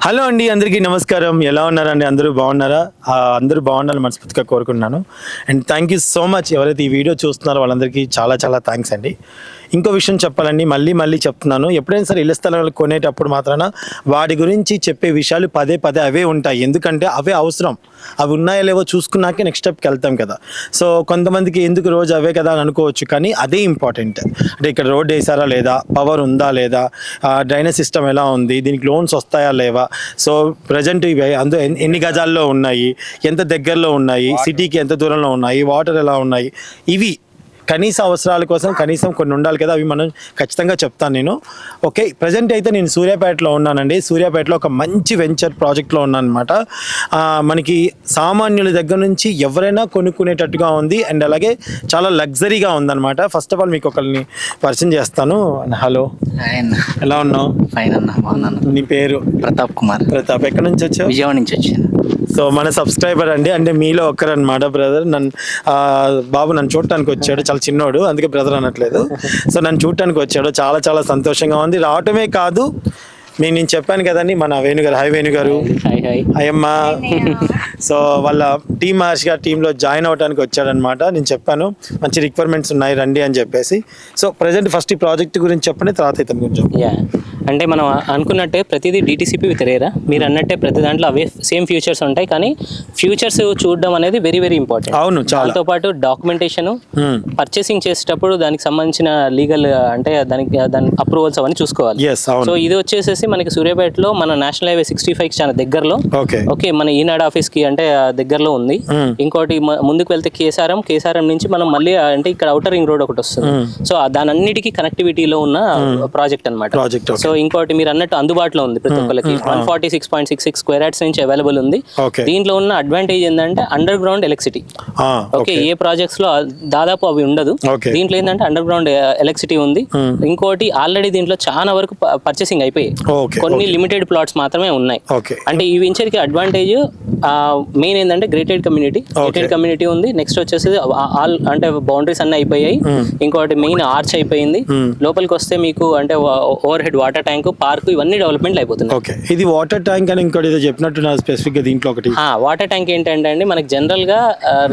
Hello అండి అందరికీ నమస్కారం. ఎలా ఉన్నారండి? అందరూ బాగున్నారా? అందరూ బాగుండాలని మనస్ఫూర్తిగా కోరుకుంటున్నాను. And thank you so much. ఎవరైతే ఈ వీడియో చూస్తున్నారో వాళ్ళందరికీ చాలా చాలా థ్యాంక్స్ అండి. ఇంకో విషయం చెప్పాలండి మళ్ళీ మళ్ళీ చెప్తున్నాను. ఎప్పుడైనా సరే ఇళ్ళ స్థలాలు కొనేటప్పుడు మాత్రాన వాటి గురించి చెప్పే విషయాలు పదే పదే అవే ఉంటాయి. ఎందుకంటే అవే అవసరం. అవి ఉన్నాయో లేవో చూసుకున్నాకే నెక్స్ట్ స్టెప్కి వెళ్తాం కదా. సో కొంతమందికి ఎందుకు రోజు అవే కదా అని అనుకోవచ్చు కానీ అదే ఇంపార్టెంట్ అంటే ఇక్కడ రోడ్ వేసారా లేదా? పవర్ ఉందా లేదా? డ్రైనేజ్ సిస్టమ్ ఎలా ఉంది? దీనికి లోన్స్ వస్తాయా లేవా? సో ప్రజెంట్ ఇవి. అందు ఎన్ని- ఎన్ని గజాల్లో ఉన్నాయి? ఎంత దగ్గరలో ఉన్నాయి? సిటీకి ఎంత దూరంలో ఉన్నాయి? వాటర్ ఎలా ఉన్నాయి? ఇవి కనీస అవసరాల కోసం కనీసం కొన్ని ఉండాలి కదా అవి మనం ఖచ్చితంగా చెప్తాను నేను. ఓకే ప్రజెంట్ అయితే నేను సూర్యాపేటలో ఉన్నానండి. సూర్యాపేటలో ఒక మంచి వెంచర్ ప్రాజెక్ట్లో ఉన్నాను అనమాట మనకి సామాన్యుల దగ్గర నుంచి ఎవరైనా కొనుక్కునేటట్టుగా ఉంది. అండ్ అలాగే చాలా లగ్జరీగా ఉందన్నమాట. ఫస్ట్ ఆఫ్ ఆల్ మీకు ఒకరిని పరిచయం చేస్తాను. హలో ఎలా ఉన్నావు? ఫైన్ అన్న నీ పేరు? ప్రతాప్ కుమార్. ప్రతాప్ ఎక్కడి నుంచి వచ్చావు? విజయవాడ నుంచి వచ్చాను. సో మన సబ్స్క్రైబర్ అండి అంటే మీలో ఒక్కరన్నమాట బ్రదర్. నన్ను ఆ, బాబు నన్ను చూడటానికి వచ్చాడు చాలా చిన్నోడు అందుకే బ్రదర్ అనట్లేదు. సో నన్ను చూడటానికి వచ్చాడు చాలా చాలా సంతోషంగా ఉంది. రావటమే కాదు నేను నేను చెప్పాను కదండి మన వేణుగారు హాయ్ వేణుగారు. అయ్యమ్మ సో వాళ్ళ టీమ్ మహర్షి గారి టీంలో జాయిన్ అవడానికి వచ్చాడనమాట నేను చెప్పాను మంచి రిక్వైర్మెంట్స్ ఉన్నాయి రండి అని చెప్పేసి. సో ప్రజెంట్ ఫస్ట్ ఈ ప్రాజెక్ట్ గురించి చెప్పండి తర్వాత ఇతని గురించి అంటే మనం అనుకున్నట్టే ప్రతిదీ డిటీసీపీ విత్ రేరా మీరు అన్నట్టే ప్రతి దాంట్లో అవే సేమ్ ఫ్యూచర్స్ ఉంటాయి కానీ ఫ్యూచర్స్ చూడడం అనేది వెరీ వెరీ ఇంపార్టెంట్ అవును దాంతో పాటు డాక్యుమెంటేషన్ Hmm. పర్చేసింగ్ చేసేటప్పుడు దానికి సంబంధించిన లీగల్ అంటే దానికి దాని అప్రూవల్స్ అవన్నీ చూసుకోవాలి. సో ఇది వచ్చేసేసి మనకి సూర్యాపేటలో మన నేషనల్ హైవే సిక్స్టీ ఫైవ్ చాలా దగ్గరలో. ఓకే. ఓకే మన ఈనాడు ఆఫీస్కి అంటే దగ్గరలో ఉంది. Hmm. ఇంకోటి ముందుకు వెళ్తే కేసారం. కేసారం నుంచి మనం మళ్ళీ అంటే ఇక్కడ అవుటర్ రింగ్ రోడ్ ఒకటి వస్తుంది. సో ఆ దాని అన్నిటికీ కనెక్టివిటీలో ఉన్న ప్రాజెక్ట్ అన్నమాట. ప్రాజెక్ట్ సో ఇంకోటి మీరు అన్నట్టు అందుబాటులో ఉంది ప్రతి ఒక్కరికి one forty six point six six square yards నుంచి అవైలబుల్ ఉంది. దీంట్లో ఉన్న అడ్వాంటేజ్ ఏంటంటే అండర్ గ్రౌండ్ ఎలక్ట్రిసిటీ ఓకే ఏ ప్రాజెక్ట్స్లో దాదాపు అవి ఉండదు. దీంట్లో ఏంటంటే అండర్ గ్రౌండ్ ఎలక్ట్రిసిటీ ఉంది. ఇంకోటి ఆల్రెడీ దీంట్లో చాలా వరకు పర్చేసింగ్ అయిపోయాయి. కొన్ని లిమిటెడ్ ప్లాట్స్ మాత్రమే ఉన్నాయి. అంటే ఈ వెంచర్కి అడ్వాంటేజ్ మెయిన్ ఏంటంటే గ్రేటెడ్ కమ్యూనిటీ గ్రేటెడ్ కమ్యూనిటీ ఉంది. నెక్స్ట్ వచ్చేసి ఆల్ అంటే బౌండరీస్ అన్ని అయిపోయాయి. ఇంకోటి మెయిన్ ఆర్చ్ అయిపోయింది. లోపలికి వస్తే మీకు అంటే over head water tank park ఇవన్నీ డెవలప్మెంట్ అయిపోతున్నాయి. ఓకే. ఇది వాటర్ ట్యాంక్ అని ఇంకోటి ఏదో చెప్పినట్టు నా స్పెసిఫిక్గా దీంట్లో ఒకటి. వాటర్ ట్యాంక్ ఏంటంటే అండి మనకి జనరల్గా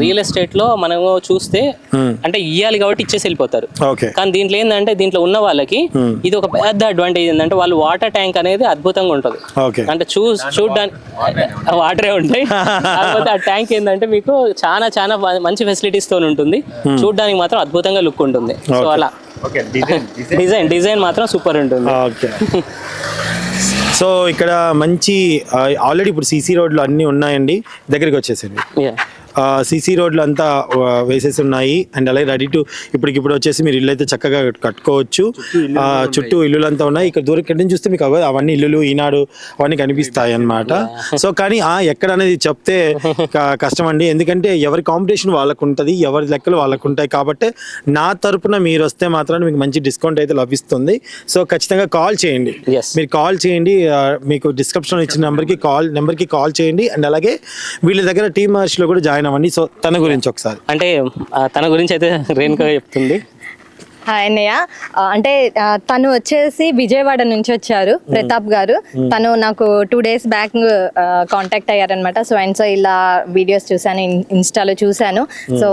రియల్ ఎస్టేట్లో మనము చూస్తే అంటే ఇయ్యాలి కాబట్టి ఇచ్చేసి వెళ్ళిపోతారు. ఓకే. కానీ దీంట్లో ఏంటంటే దీంట్లో ఉన్న వాళ్ళకి ఇది ఒక పెద్ద అడ్వాంటేజ్ ఏంటంటే వాళ్ళు వాటర్ ట్యాంక్ అనేది అద్భుతంగా ఉంటుంది. ఓకే. అంటే చూ చూడడానికి వాటరే ఉంటాయి. కాకపోతే ఆ ట్యాంక్ ఏంటంటే మీకు చాలా చాలా మంచి ఫెసిలిటీస్తో ఉంటుంది. చూడడానికి మాత్రం అద్భుతంగా లుక్ ఉంటుంది. సో అలా. Design design. మాత్రం సూపర్ ఉంటుంది. ఓకే. సో ఇక్కడ మంచి ఆల్రెడీ ఇప్పుడు సీసీ రోడ్లు అన్నీ ఉన్నాయండి. దగ్గరికి వచ్చేసింది Yeah. సీసీ రోడ్లు అంతా వేసేసి ఉన్నాయి అండ్ అలాగే రెడీ టు ఇప్పటికిప్పుడు వచ్చేసి మీరు ఇల్లు అయితే చక్కగా కట్టుకోవచ్చు. ఆ, చుట్టూ ఇల్లులు అంతా ఉన్నాయి. ఇక్కడ దూరం ఇక్కడ నుంచి చూస్తే మీకు అవ- అవన్నీ ఇల్లులు ఈనాడు అవన్నీ కనిపిస్తాయి అన్నమాట. సో కానీ ఆ ఎక్కడ అనేది చెప్తే కష్టం అండి ఎందుకంటే ఎవరి కాంపిటీషన్ వాళ్ళకు ఉంటుంది ఎవరి లెక్కలు వాళ్ళకు ఉంటాయి కాబట్టి నా తరపున మీరు వస్తే మాత్రం మీకు మంచి డిస్కౌంట్ అయితే లభిస్తుంది. సో ఖచ్చితంగా కాల్ చేయండి. మీరు కాల్ చేయండి. మీకు డిస్క్రిప్షన్ ఇచ్చిన నెంబర్కి కాల్ నెంబర్కి కాల్ చేయండి. అండ్ అలాగే వీళ్ళ దగ్గర టీమ్ మహర్షిలో కూడా జాయిన్ అవ్వండి సో తన గురించి ఒకసారి. అంటే తన గురించి అయితే రేణుక చెప్తుంది. హాయ్ అన్నయ్య. అంటే తను వచ్చేసి విజయవాడ నుంచి వచ్చారు ప్రతాప్ గారు. తను నాకు టూ డేస్ బ్యాక్ కాంటాక్ట్ అయ్యారనమాట సో అండ్ సో ఇలా వీడియోస్ చూశాను ఇన్- ఇన్స్టాలో చూశాను. సో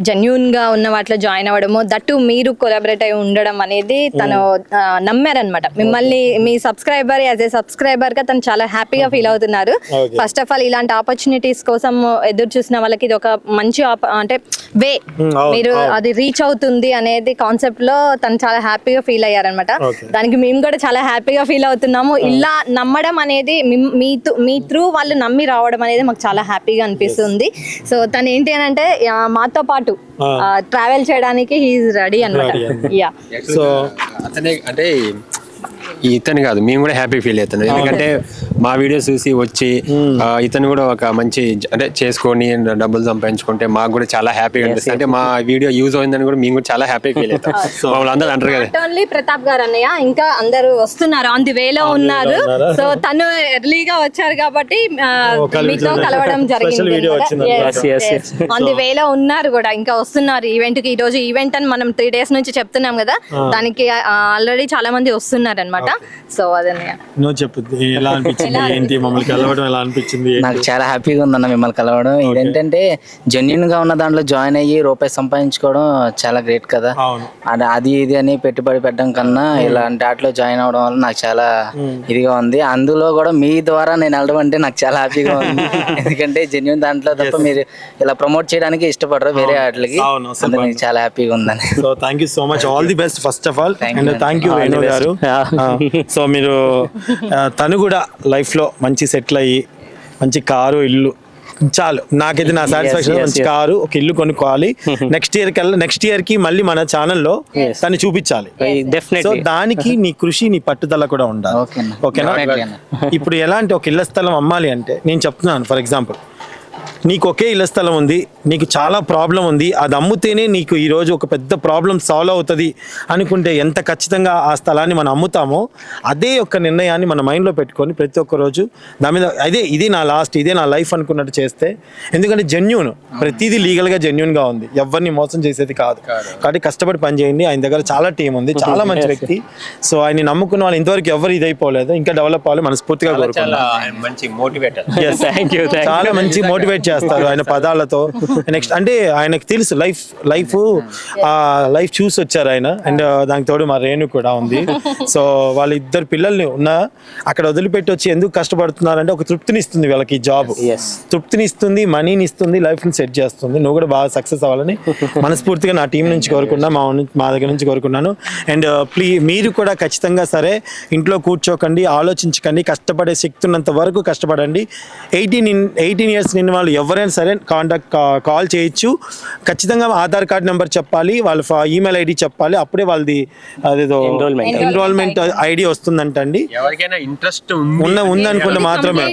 జెన్యున్గా ఉన్న వాటిలో జాయిన్ అవ్వడము దట్టు మీరు కొలాబరేట్ అయి ఉండడం అనేది తను నమ్మారనమాట మిమ్మల్ని మీ సబ్స్క్రైబర్ యాజ్ ఏ సబ్స్క్రైబర్గా తను చాలా హ్యాపీగా ఫీల్ అవుతున్నారు. ఫస్ట్ ఆఫ్ ఆల్ ఇలాంటి ఆపర్చునిటీస్ కోసం ఎదురు చూసిన వాళ్ళకి ఇది ఒక మంచి అంటే వే మీరు. అది రీచ్ అవుతుంది అనేది కాన్సెప్ట్ లో తను చాలా హ్యాపీగా ఫీల్ అయ్యారనమాట. దానికి మేము కూడా చాలా హ్యాపీగా ఫీల్ అవుతున్నాము. ఇలా నమ్మడం అనేది మీ మీ త్రూ వాళ్ళు నమ్మి రావడం అనేది మాకు చాలా హ్యాపీగా అనిపిస్తుంది. సో తను ఏంటి అని అంటే మాతో పాటు ట్రావెల్ చేయడానికి హీఈస్ రెడీ అనమాట యా సో అతనే అంటే ఇతను కాదు మేము కూడా హ్యాపీ ఫీల్ అవుతున్నాం ఎందుకంటే మా వీడియోస్ చూసి వచ్చి ఇతను కూడా ఒక మంచి అంటే చేసుకొని డబ్బులు సంపాదించుకుంటే మాకు కూడా చాలా హ్యాపీగా అనిపిస్తుంది. అంటే మా వీడియో యూజ్ అయిందని కూడా మేము కూడా చాలా హ్యాపీ ఫీల్ అవుతాం. మమ్మల్ని అందరూ అంటారు కదా. ఓన్లీ ప్రతాప్ గారు అన్నయ్య ఇంకా అందరూ వస్తున్నారు. ఆన్ ది వేలో ఉన్నారు. సో తను ఎర్లీగా వచ్చారు కాబట్టి మీతో. కలవడం Special video వచ్చింది Yes, yes, yes. On the వేలో ఉన్నారు కూడా. ఇంకా వస్తున్నారు. ఈవెంట్కి ఈ రోజు ఈవెంట్ అని మనం త్రీ డేస్ నుంచి చెప్తున్నాం కదా. దానికి ఆల్రెడీ చాలా మంది వస్తున్నారు ఒప్పుకున్నారనమాట సో అదన్నయ్య. నువ్వు చెప్పు ఎలా అనిపించింది ఏంటి? మమ్మల్ని కలవడం ఎలా అనిపించింది? నాకు చాలా హ్యాపీగా ఉందన్న మిమ్మల్ని కలవడం. ఇదేంటంటే జెన్యున్గా ఉన్న దాంట్లో జాయిన్ అయ్యి రూపాయి సంపాదించుకోవడం చాలా గ్రేట్ కదా. అవును. అది అది ఇది అని పెట్టుబడి పెట్టడం కన్నా ఇలాంటి వాటిలో జాయిన్ అవడం వల్ల నాకు చాలా ఇదిగా ఉంది. అందులో కూడా మీ ద్వారా నేను వెళ్ళడం అంటే నాకు చాలా హ్యాపీగా ఉంది. ఎందుకంటే జెన్యున్ దాంట్లో తప్ప మీరు ఇలా ప్రమోట్ చేయడానికి ఇష్టపడరు వేరే నాకు చాలా హ్యాపీగా ఉందని. So thank you so much all the best first of all and. Thank you Venu. గారు. సో మీరు ఆ, తను కూడా లైఫ్లో మంచి సెటిల్ అయ్యి మంచి కారు ఇల్లు చాలు. నాకైతే నా సాటిస్ఫాక్షన్ మంచి. కారు ఒక ఇల్లు కొనుక్కోవాలి. నెక్స్ట్ ఇయర్ కల్లా నెక్స్ట్ ఇయర్కి మళ్ళీ మన ఛానల్లో తను చూపించాలి. సో దానికి నీ కృషి నీ పట్టుదల కూడా ఉండాలి. ఓకేనా. ఇప్పుడు ఎలాంటి ఒక ఇళ్ళ స్థలం అమ్మాలి అంటే నేను చెప్తున్నాను ఫర్ ఎగ్జాంపుల్ నీకు ఒకే ఇళ్ళ స్థలం ఉంది నీకు చాలా ప్రాబ్లం ఉంది అది అమ్ముతేనే నీకు ఈరోజు ఒక పెద్ద ప్రాబ్లం సాల్వ్ అవుతుంది అనుకుంటే ఎంత ఖచ్చితంగా ఆ స్థలాన్ని మనం అమ్ముతామో అదే యొక్క నిర్ణయాన్ని మన మైండ్లో పెట్టుకొని ప్రతి ఒక్క రోజు దాని మీద అదే ఇది నా లాస్ట్ ఇదే నా లైఫ్ అనుకున్నట్టు చేస్తే ఎందుకంటే జెన్యున్ ప్రతిదీ లీగల్గా జెన్యున్గా ఉంది. ఎవరిని మోసం చేసేది కాదు. కాబట్టి కష్టపడి పని చేయండి. ఆయన దగ్గర చాలా టీం ఉంది చాలా మంచి వ్యక్తి. సో ఆయన నమ్ముకున్న వాళ్ళు ఇంతవరకు ఎవరు ఇదైపోలేదు. ఇంకా డెవలప్ అవ్వాలి మనస్ఫూర్తిగా కోరుకుంటున్నాను మంచి మోటివేటర్ చాలా మంచి మోటివేట్ చేస్తారు ఆయన పదాలతో. నెక్స్ట్ అంటే ఆయనకు తెలుసు లైఫ్ లైఫ్ ఆ లైఫ్ చూసి వచ్చారు ఆయన. అండ్ దానికి తోడు మా రేణు కూడా ఉంది. సో వాళ్ళ ఇద్దరు పిల్లల్ని ఉన్న అక్కడ వదిలిపెట్టి వచ్చి ఎందుకు కష్టపడుతున్నారంటే ఒక తృప్తిని ఇస్తుంది వీళ్ళకి ఈ జాబ్. తృప్తిని ఇస్తుంది మనీని ఇస్తుంది లైఫ్ని సెట్ చేస్తుంది. నువ్వు కూడా బాగా సక్సెస్ అవ్వాలని మనస్ఫూర్తిగా నా టీం నుంచి కోరుకున్నా మా మా దగ్గర నుంచి కోరుకున్నాను. అండ్ ప్లీ మీరు కూడా ఖచ్చితంగా సరే ఇంట్లో కూర్చోకండి ఆలోచించకండి కష్టపడే శక్తి ఉన్నంత వరకు కష్టపడండి. ఎయిటీన్ ఎయిటీన్ ఇయర్స్ నిన్న వాళ్ళు ఎవరైనా సరే కాంటాక్ట్ కాల్ చేయొచ్చు. ఖచ్చితంగా ఆధార్ కార్డ్ నెంబర్ చెప్పాలి వాళ్ళ ఈమెయిల్ ఐడి చెప్పాలి అప్పుడే వాళ్ళది అదేదో. ఎన్రోల్మెంట్ ఐడి వస్తుందంటండి. ఎవరికైనా ఇంట్రెస్ట్ ఉంది ఉన్న ఉందనుకుంటే మాత్రమే.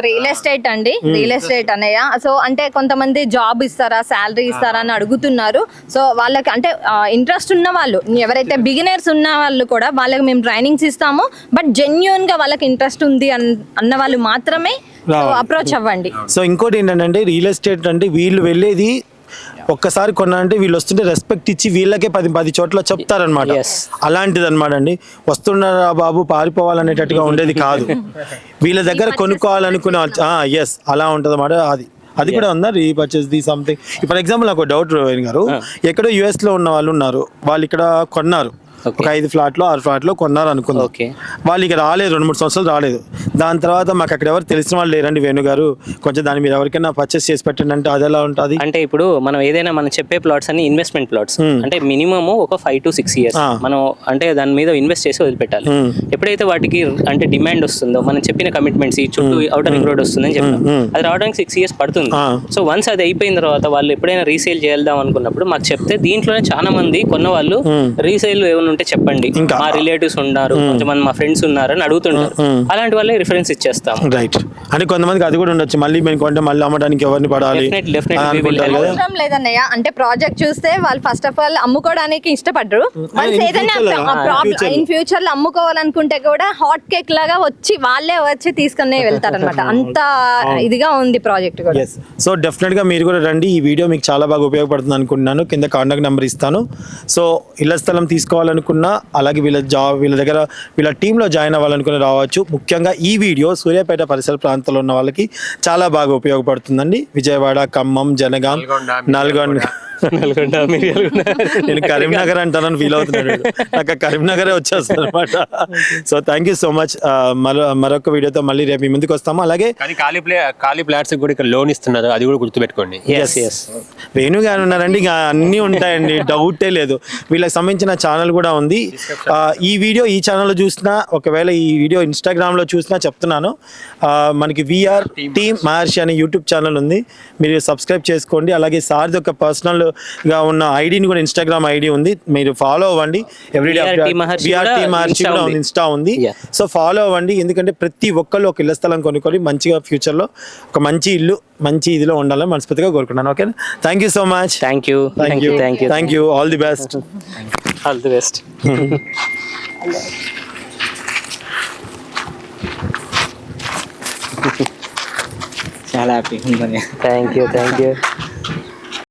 రియల్ ఎస్టేట్ అండి. రియల్ ఎస్టేట్ అన్నయ్య. సో అంటే కొంతమంది జాబ్ ఇస్తారా శాలరీ ఇస్తారా అని అడుగుతున్నారు. సో వాళ్ళకి అంటే ఇంట్రెస్ట్ ఉన్న వాళ్ళు ఎవరైతే బిగినర్స్ ఉన్న వాళ్ళు కూడా వాళ్ళకి మేము ట్రైనింగ్స్ ఇస్తాము. బట్ జెన్యున్గా వాళ్ళకి ఇంట్రెస్ట్ ఉంది అన్- అన్న వాళ్ళు మాత్రమే. అప్రోచ్ అవ్వండి. సో ఇంకోటి ఏంటంటే రియల్ ఎస్టేట్ అంటే వీళ్ళు వెళ్ళేది ఒక్కసారి కొన్నారంటే వీళ్ళు వస్తుంటే రెస్పెక్ట్ ఇచ్చి వీళ్ళకే పది పది చోట్ల చెప్తారనమాట. అలాంటిది అనమాట అండి. వస్తున్నారా బాబు? పారిపోవాలనేటట్టుగా ఉండేది కాదు. వీళ్ళ దగ్గర కొనుక్కోవాలనుకునే ఎస్ అలా ఉంటుంది అన్నమాట అది అది కూడా ఉందా? Repurchase the something for example నాకు డౌట్ రోహిణ్ గారు. ఎక్కడో యుఎస్లో ఉన్న వాళ్ళు ఉన్నారు. వాళ్ళు ఇక్కడ కొన్నారు. ఒక ఐదు ఫ్లాట్లో ఆరు ఫ్లాట్లో కొన్నారు అనుకుందాం. వాళ్ళు ఇక రాలేదు రెండు మూడు సంవత్సరాలు రాలేదు. దాని తర్వాత మాకు అక్కడ ఎవరు తెలిసిన వాళ్ళు లేరండి వేణు గారు. కొంచెం దాని మీద ఎవరికైనా పర్చేస్ చేసి పెట్టండి అంటే అది ఎలా ఉంటుంది? అంటే ఇప్పుడు మనం ఏదైనా మనం చెప్పే ప్లాట్స్ అన్ని ఇన్వెస్ట్మెంట్ ప్లాట్స్ అంటే మినిమమ్ ఒక five to six years Ah. మనం అంటే దాని మీద ఇన్వెస్ట్ చేసి వదిలిపెట్టాలి. ఎప్పుడైతే వాటికి అంటే డిమాండ్ వస్తుందో మనం చెప్పిన కమిట్మెంట్స్ ఈ చుట్టూ అవుటర్ రింగ్ రోడ్ వస్తుందని చెప్పాం అది రావడానికి సిక్స్ ఇయర్స్ పడుతుంది. Ah. సో వన్స్ అది అయిపోయిన తర్వాత వాళ్ళు ఎప్పుడైనా రీసేల్ చేద్దాం అనుకున్నప్పుడు మాకు చెప్తే దీంట్లోనే చాలా మంది కొన్న వాళ్ళు రీసేల్ ఏమైనా ఉంటే చెప్పండి. ఇంకా- మా రిలేటివ్స్ ఉన్నారు కొంతమంది మా ఫ్రెండ్స్ ఉన్నారు అని అడుగుతుంటారు అలాంటి వాళ్ళే రిఫరెన్స్ ఇచ్చేస్తాం రైట్ అని కొంతమందికి అది కూడా ఉండొచ్చు. మళ్ళీ మేము కొంటే మళ్ళీ అమ్మడానికి ఎవరిని పడాలి అవసరం లేదన్నయ్య. అంటే ప్రాజెక్ట్ చూస్తే వాళ్ళు ఫస్ట్ ఆఫ్ ఆల్ అమ్ముకోవడానికి ఇష్టపడరు ఏదైనా. ఇన్ ఫ్యూచర్లో అమ్ముకోవాలనుకుంటే కూడా హాట్ కేక్ లాగా వచ్చి వాళ్ళే వచ్చి తీసుకునే వెళ్తారనమాట అంత ఇదిగా ఉంది ప్రాజెక్ట్ కూడా. సో డెఫినెట్గా మీరు కూడా రండి. ఈ వీడియో మీకు చాలా బాగా ఉపయోగపడుతుంది అనుకుంటున్నాను. కింద కాంటాక్ట్ నెంబర్ ఇస్తాను. సో ఇళ్ళ స్థలం తీసుకోవాలనుకున్నా అలాగే వీళ్ళ జాబ్ వీళ్ళ దగ్గర వీళ్ళ టీంలో జాయిన్ అవ్వాలనుకుని రావచ్చు. ముఖ్యంగా ఈ వీడియో సూర్యాపేట పరిసర ప్రాంతాల్లో ఉన్న వాళ్ళకి చాలా బాగా ఉపయోగపడుతుందండి. విజయవాడ ఖమ్మం జనగాం నల్గొండ, నల్గొండ మిర్యాలగూడ. నేను కరీంనగర్ అంటానని ఫీల్ అవుతున్నాను. నాకు ఆ కరీంనగరే వచ్చేస్తుంది అనమాట so thank you so much మరో మరొక వీడియోతో మళ్ళీ రేపు మీ ముందుకు వస్తాము. అలాగే కానీ ఖాళీ ప్లే ఖాళీ ప్లాట్స్ కూడా ఇక్కడ లోన్ ఇస్తున్నారు. అది కూడా గుర్తుపెట్టుకోండి. Yes, yes. వేణు గారు ఉన్నారండి. ఇంకా అన్నీ ఉంటాయండి. డౌటే లేదు. వీళ్ళకి సంబంధించిన ఛానల్ కూడా ఉంది. ఆ, ఈ వీడియో ఈ ఛానల్లో చూసినా ఒకవేళ ఈ వీడియో ఇన్స్టాగ్రామ్లో చూసినా చెప్తున్నాను. ఆ, మనకి విఆర్ టీమ్ మహర్షి అనే యూట్యూబ్ ఛానల్ ఉంది. మీరు సబ్స్క్రైబ్ చేసుకోండి. అలాగే సార్ది ఒక పర్సనల్గా ఉన్న ఐడిని కూడా ఇన్స్టాగ్రామ్ ఐడి ఉంది. మీరు ఫాలో అవ్వండి. ఎవ్రీడే మహర్షి కూడా. ఇన్స్టా ఉంది. సో ఫాలో అవ్వండి. ఎందుకంటే ప్రతి ఒక్కళ్ళు ఒక ఇళ్ళ స్థలం కొనుక్కొని మంచిగా ఫ్యూచర్లో ఒక మంచి ఇల్లు మంచి ఇదిలో ఉండాలని మనస్ఫూర్తిగా కోరుకున్నాను okay thank you so much thank you thank you thank you thank you all the best all the best చాలా హ్యాపీగా ఉందని థ్యాంక్ యూ థ్యాంక్ యూ